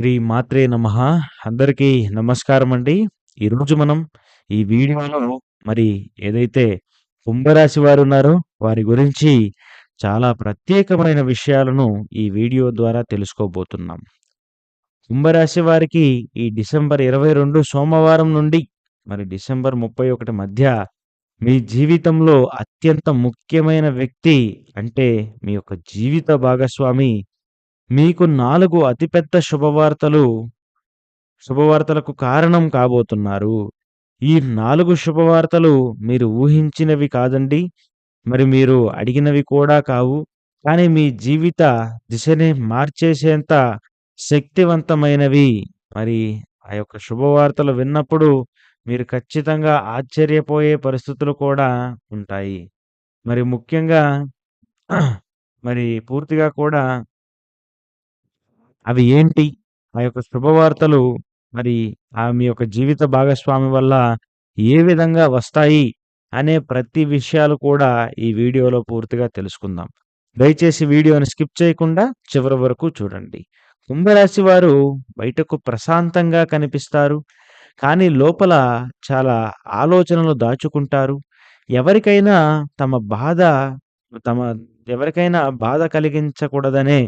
శ్రీ మాత్రే నమ అందరికీ నమస్కారం అండి. ఈరోజు మనం ఈ వీడియోలో మరి ఏదైతే కుంభరాశి వారు ఉన్నారో వారి గురించి చాలా ప్రత్యేకమైన విషయాలను ఈ వీడియో ద్వారా తెలుసుకోబోతున్నాం. కుంభరాశి వారికి ఈ డిసెంబర్ 22 సోమవారం నుండి మరి డిసెంబర్ 31 మధ్య మీ జీవితంలో అత్యంత ముఖ్యమైన వ్యక్తి అంటే మీ యొక్క జీవిత భాగస్వామి మీకు నాలుగు అతిపెద్ద శుభవార్తలు శుభవార్తలకు కారణం కాబోతున్నారు. ఈ నాలుగు శుభవార్తలు మీరు ఊహించినవి కాదండి. మరి మీరు అడిగినవి కూడా కావు. కానీ మీ జీవిత దిశనే మార్చేసేంత శక్తివంతమైనవి. మరి ఆ యొక్క శుభవార్తలు విన్నప్పుడు మీరు ఖచ్చితంగా ఆశ్చర్యపోయే పరిస్థితులు కూడా ఉంటాయి. మరి ముఖ్యంగా మరి పూర్తిగా కూడా అవి ఏంటి? ఆ యొక్క శుభవార్తలు మరి ఆమె మీ యొక్క జీవిత భాగస్వామి వల్ల ఏ విధంగా వస్తాయి? అనే ప్రతి విషయాలు కూడా ఈ వీడియోలో పూర్తిగా తెలుసుకుందాం. దయచేసి వీడియోని స్కిప్ చేయకుండా చివరి వరకు చూడండి. కుంభరాశి వారు బయటకు ప్రశాంతంగా కనిపిస్తారు. కానీ లోపల చాలా ఆలోచనలు దాచుకుంటారు. ఎవరికైనా తమ బాధ తమ ఎవరికైనా బాధ కలిగించకూడదనే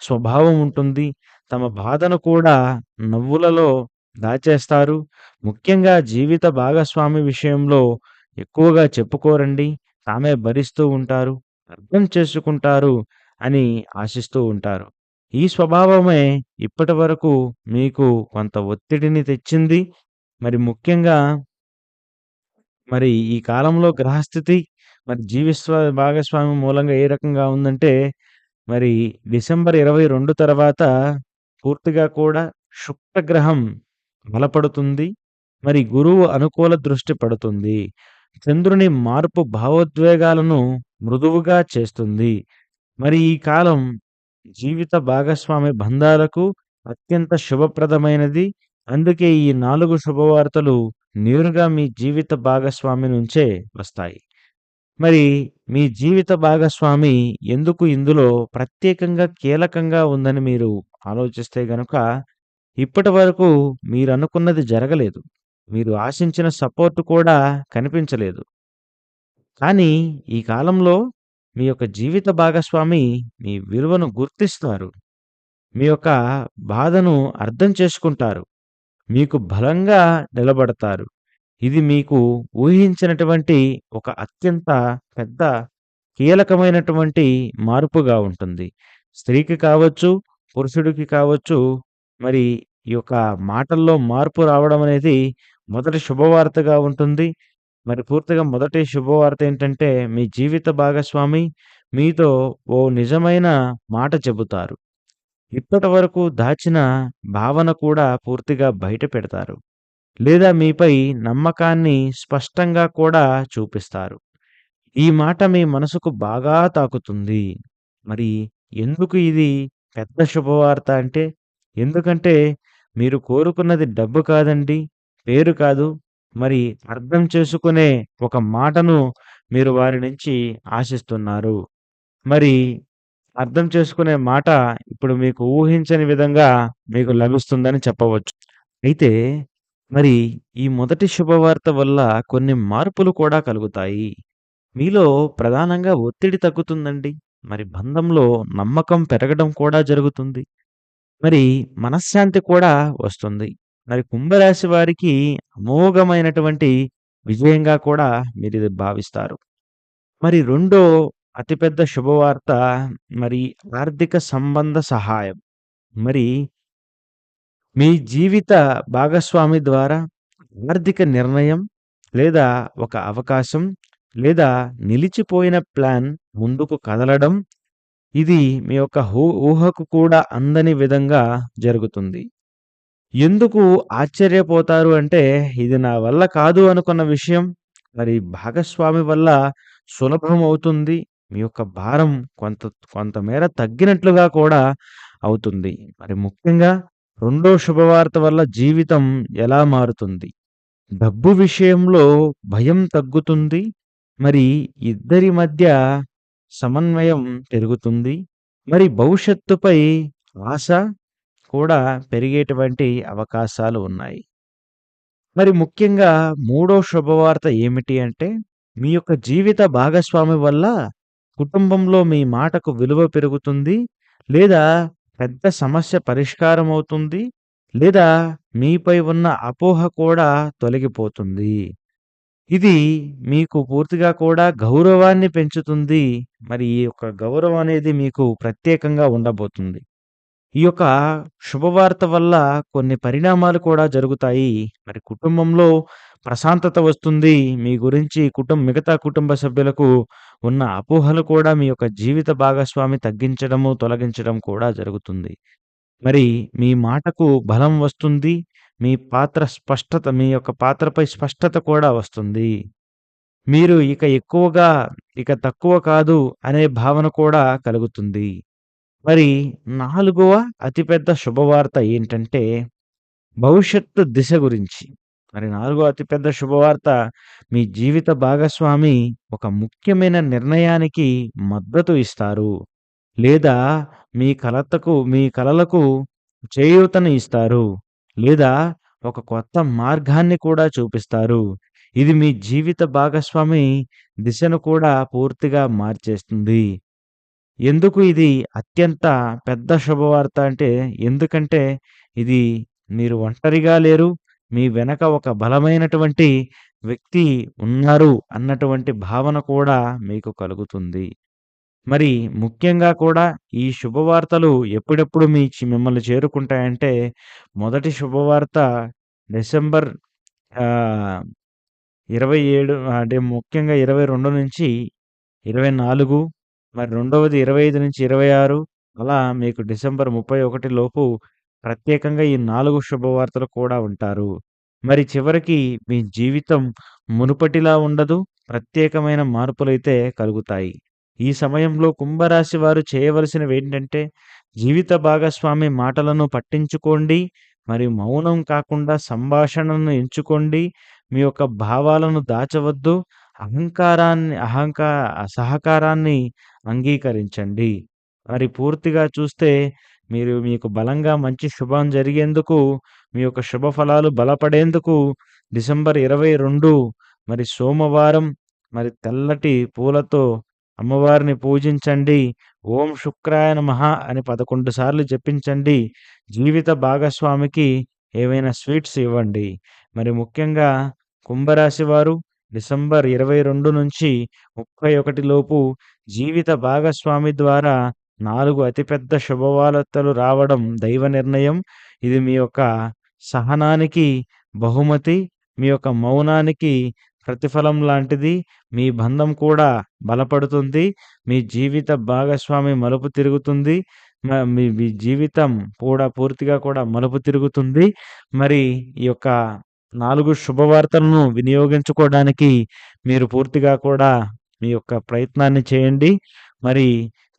స్వభావం ఉంటుంది. తమ బాధను కూడా నవ్వులలో దాచేస్తారు. ముఖ్యంగా జీవిత భాగస్వామి విషయంలో ఎక్కువగా చెప్పుకోరండి. తామే భరిస్తూ ఉంటారు. అర్థం చేసుకుంటారు అని ఆశిస్తూ ఉంటారు. ఈ స్వభావమే ఇప్పటివరకు మీకు కొంత ఒత్తిడిని తెచ్చింది. మరి ముఖ్యంగా మరి ఈ కాలంలో గ్రహస్థితి మరి జీవిస్వ భాగస్వామి మూలంగా ఏ రకంగా ఉందంటే మరి డిసెంబర్ 22 తర్వాత పూర్తిగా కూడా శుక్రగ్రహం బలపడుతుంది. మరి గురువు అనుకూల దృష్టి పడుతుంది. చంద్రుని మార్పు భావోద్వేగాలను మృదువుగా చేస్తుంది. మరి ఈ కాలం జీవిత భాగస్వామి బంధాలకు అత్యంత శుభప్రదమైనది. అందుకే ఈ 4 శుభవార్తలు నేరుగా మీ జీవిత భాగస్వామి నుంచే వస్తాయి. మరి మీ జీవిత భాగస్వామి ఎందుకు ఇందులో ప్రత్యేకంగా కీలకంగా ఉందని మీరు ఆలోచిస్తే గనుక ఇప్పటివరకు మీరనుకున్నది జరగలేదు. మీరు ఆశించిన సపోర్ట్ కూడా కనిపించలేదు. కానీ ఈ కాలంలో మీ యొక్క జీవిత భాగస్వామి మీ విలువను గుర్తిస్తారు. మీ యొక్క బాధను అర్థం చేసుకుంటారు. మీకు బలంగా నిలబడతారు. ఇది మీకు ఊహించినటువంటి ఒక అత్యంత పెద్ద కీలకమైనటువంటి మార్పుగా ఉంటుంది. స్త్రీకి కావచ్చు, పురుషుడికి కావచ్చు మరి ఈ యొక్క మాటల్లో మార్పు రావడం అనేది మొదటి శుభవార్తగా ఉంటుంది. మరి పూర్తిగా మొదటి శుభవార్త ఏంటంటే మీ జీవిత భాగస్వామి మీతో ఓ నిజమైన మాట చెబుతారు. ఇప్పటివరకు దాచిన భావన కూడా పూర్తిగా బయట పెడతారు. లేదా మీపై నమ్మకాన్ని స్పష్టంగా కూడా చూపిస్తారు. ఈ మాట మీ మనసుకు బాగా తాకుతుంది. మరి ఎందుకు ఇది పెద్ద శుభవార్త అంటే ఎందుకంటే మీరు కోరుకున్నది డబ్బు కాదండి. పేరు కాదు. మరి అర్థం చేసుకునే ఒక మాటను మీరు వారి నుంచి ఆశిస్తున్నారు. మరి అర్థం చేసుకునే మాట ఇప్పుడు మీకు ఊహించని విధంగా మీకు లభిస్తుందని చెప్పవచ్చు. అయితే మరి ఈ మొదటి శుభవార్త వల్ల కొన్ని మార్పులు కూడా కలుగుతాయి. మీలో ప్రధానంగా ఒత్తిడి తగ్గుతుందండి. మరి బంధంలో నమ్మకం పెరగడం కూడా జరుగుతుంది. మరి మనశ్శాంతి కూడా వస్తుంది. మరి కుంభరాశి వారికి అమోఘమైనటువంటి విజయంగా కూడా మీరిది భావిస్తారు. మరి రెండో అతిపెద్ద శుభవార్త మరి ఆర్థిక సంబంధ సహాయం. మరి మీ జీవిత భాగస్వామి ద్వారా ఆర్థిక నిర్ణయం లేదా ఒక అవకాశం లేదా నిలిచిపోయిన ప్లాన్ ముందుకు కదలడం ఇది మీ యొక్క ఊహకు కూడా అందని విధంగా జరుగుతుంది. ఎందుకు ఆశ్చర్యపోతారు అంటే ఇది నా వల్ల కాదు అనుకున్న విషయం మరి భాగస్వామి వల్ల సులభం అవుతుంది. మీ యొక్క భారం కొంత కొంతమేర తగ్గినట్లుగా కూడా అవుతుంది. మరి ముఖ్యంగా రెండో శుభవార్త వల్ల జీవితం ఎలా మారుతుంది? డబ్బు విషయంలో భయం తగ్గుతుంది. మరి ఇద్దరి మధ్య సమన్వయం పెరుగుతుంది. మరి భవిష్యత్తుపై ఆశ కూడా పెరిగేటువంటి అవకాశాలు ఉన్నాయి. మరి ముఖ్యంగా మూడో శుభవార్త ఏమిటి అంటే, మీ యొక్క జీవిత భాగస్వామి వల్ల కుటుంబంలో మీ మాటకు విలువ పెరుగుతుంది. లేదా పెద్ద సమస్య పరిష్కారం అవుతుంది. లేదా మీపై ఉన్న అపోహ కూడా తొలగిపోతుంది. ఇది మీకు పూర్తిగా కూడా గౌరవాన్ని పెంచుతుంది. మరి ఈ యొక్క గౌరవం అనేది మీకు ప్రత్యేకంగా ఉండబోతుంది. ఈ యొక్క శుభవార్త వల్ల కొన్ని పరిణామాలు కూడా జరుగుతాయి. మరి కుటుంబంలో ప్రశాంతత వస్తుంది. మీ గురించి కుటుంబ మిగతా కుటుంబ సభ్యులకు ఉన్న అపోహలు కూడా మీ యొక్క జీవిత భాగస్వామి తగ్గించడము, తొలగించడం కూడా జరుగుతుంది. మరి మీ మాటకు బలం వస్తుంది. మీ పాత్ర స్పష్టత మీ యొక్క పాత్రపై స్పష్టత కూడా వస్తుంది. మీరు ఇక ఎక్కువగా, ఇక తక్కువ కాదు అనే భావన కూడా కలుగుతుంది. మరి నాలుగవ అతిపెద్ద శుభవార్త ఏంటంటే, భవిష్యత్తు దిశ గురించి. మరి నాలుగో అతిపెద్ద శుభవార్త మీ జీవిత భాగస్వామి ఒక ముఖ్యమైన నిర్ణయానికి మద్దతు ఇస్తారు. లేదా మీ కలతకు మీ కలలకు చేయూతను ఇస్తారు. లేదా ఒక కొత్త మార్గాన్ని కూడా చూపిస్తారు. ఇది మీ జీవిత భాగస్వామి దిశను కూడా పూర్తిగా మార్చేస్తుంది. ఎందుకు ఇది అత్యంత పెద్ద శుభవార్త అంటే, ఎందుకంటే ఇది మీరు ఒంటరిగా లేరు. మీ వెనక ఒక బలమైనటువంటి వ్యక్తి ఉన్నారు అన్నటువంటి భావన కూడా మీకు కలుగుతుంది. మరి ముఖ్యంగా కూడా ఈ శుభవార్తలు ఎప్పుడెప్పుడు మీ చి మిమ్మల్ని చేరుకుంటాయంటే, మొదటి శుభవార్త డిసెంబర్ ఇరవై ఏడు అంటే ముఖ్యంగా 22 నుంచి 24 మరి రెండవది 25 నుంచి 26 అలా మీకు డిసెంబర్ 31 లోపు ప్రత్యేకంగా ఈ 4 శుభవార్తలు కూడా ఉంటారు. మరి చివరికి మీ జీవితం మునుపటిలా ఉండదు. ప్రత్యేకమైన మార్పులైతే కలుగుతాయి. ఈ సమయంలో కుంభరాశి వారు చేయవలసినవేంటంటే, జీవిత భాగస్వామి మాటలను పట్టించుకోండి. మరి మౌనం కాకుండా సంభాషణను ఎంచుకోండి. మీ యొక్క భావాలను దాచవద్దు. అహంకారాన్ని అహంకా సహకారాన్ని అంగీకరించండి. మరి పూర్తిగా చూస్తే మీరు మీకు బలంగా మంచి శుభం జరిగేందుకు, మీ యొక్క శుభ ఫలాలు బలపడేందుకు డిసెంబర్ 22 మరి సోమవారం మరి తెల్లటి పూలతో అమ్మవారిని పూజించండి. ఓం శుక్రాయ నమః అని 11 సార్లు జపించండి. జీవిత భాగస్వామికి ఏవైనా స్వీట్స్ ఇవ్వండి. మరి ముఖ్యంగా కుంభరాశి వారు డిసెంబర్ 22 నుంచి 31 లోపు జీవిత భాగస్వామి ద్వారా నాలుగు అతిపెద్ద శుభవార్తలు రావడం దైవ నిర్ణయం. ఇది మీ యొక్క సహనానికి బహుమతి. మీ యొక్క మౌనానికి ప్రతిఫలం లాంటిది. మీ బంధం కూడా బలపడుతుంది. మీ జీవిత భాగస్వామి మలుపు తిరుగుతుంది. మ మీ మీ జీవితం కూడా పూర్తిగా కూడా మలుపు తిరుగుతుంది. మరి ఈ యొక్క నాలుగు శుభవార్తలను వినియోగించుకోవడానికి మీరు పూర్తిగా కూడా మీ యొక్క ప్రయత్నాన్ని చేయండి. మరి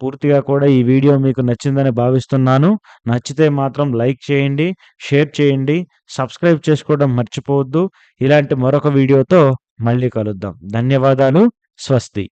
పూర్తిగా కూడా ఈ వీడియో మీకు నచ్చిందని భావిస్తున్నాను. నచ్చితే మాత్రం లైక్ చేయండి, షేర్ చేయండి, సబ్స్క్రైబ్ చేసుకోవడం మర్చిపోవద్దు. ఇలాంటి మరొక వీడియోతో మళ్ళీ కలుద్దాం. ధన్యవాదాలు. స్వస్తి.